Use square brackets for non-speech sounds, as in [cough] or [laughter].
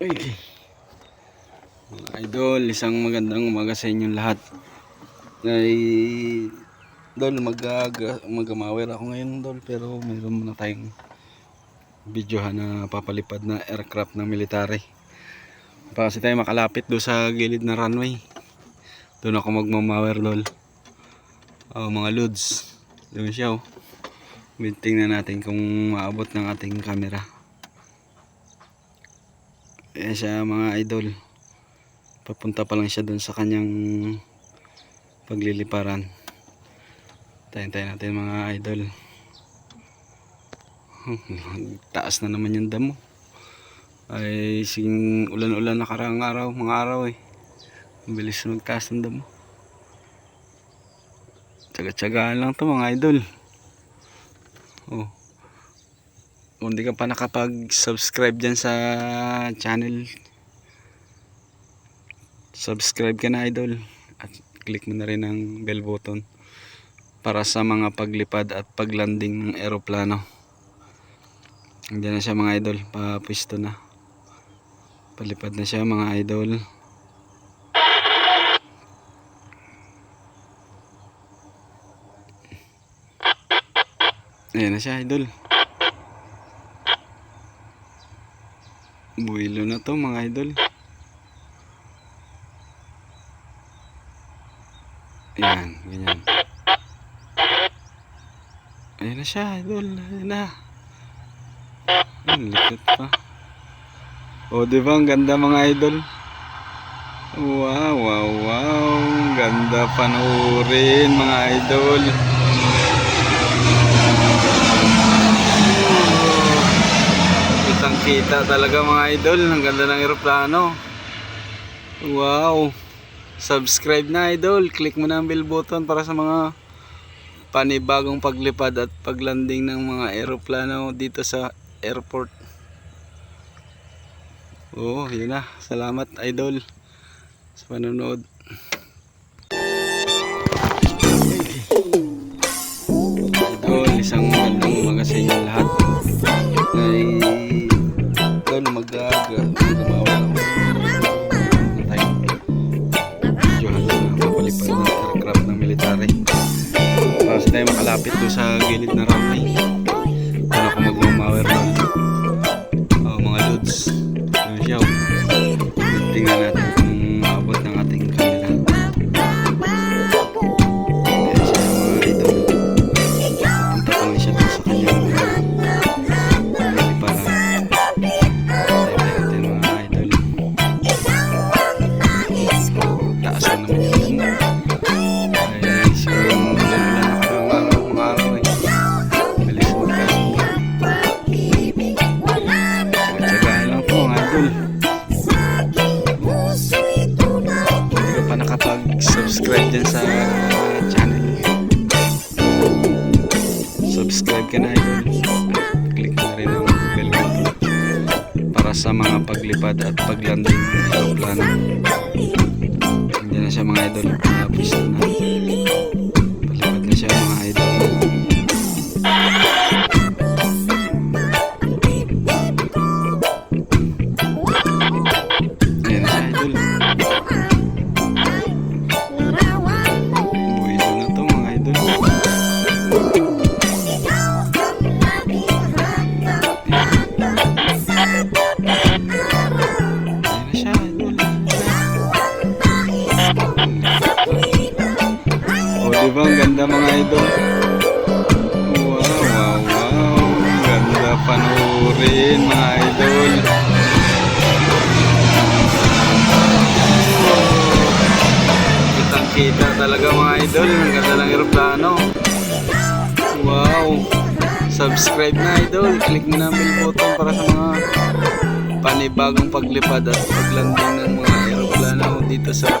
Okay. Idol, isang magandang umaga sa inyong lahat. Ay, dol, mag magamawer ako ngayon, dol, pero mayroon muna tayong videohan na papalipad na aircraft ng military. Pa kasi tayo makalapit do sa gilid na runway. Doon ako magmamawer, dol. Oh, mga loads. Doon siya, oh. Tingnan natin kung maabot ng ating camera. Ayan siya mga idol. Papunta pa lang siya dun sa kanyang pagliliparan. Tayin tayo natin mga idol. [laughs] Taas na naman yung damo. Ay sing ulan-ulan nakaraang araw, mga araw eh. Ang bilis na magtaas ng damo. Tsaga-tsagaan lang to mga idol. Oh kung di ka pa nakapag-subscribe dyan sa channel. Subscribe ka na idol. At click mo na rin ang bell button para sa mga paglipad at paglanding ng eroplano. Andiyan na siya mga idol. Papisto na. Palipad na siya mga idol. Ayan na siya idol Buwilo na to mga idol. Ayan, ganyan. Ayan na siya, idol. Ayan na. Ang likot pa. O, di ba? Ang ganda mga idol. Wow, wow, wow. Ganda panoorin mga idol. Kita talaga mga idol. Ang ganda ng aeroplano. Wow. Subscribe na idol. Click mo na ang bell button para sa mga panibagong paglipad at paglanding ng mga aeroplano dito sa airport. Oh, yun na. Salamat idol sa panonood. Idol, isang magandang umaga sa inyo lahat ay mag gumawa ako ng time videohan na papalipad ng aircraft ng makalapit doon sa gilid na runway subscribe ka na idol click mo na rin ang bell button. Para sa mga paglipad at paglanding ng aeroplano hindi na siya mga idol. Tapos na panoorin mga idol. Kitang kita talaga mga idol. Ang ganda ng aeroplano. Wow. Subscribe na idol. Click mo na ang bell button para sa mga panibagong paglipad at paglanding ng mga aeroplano dito sa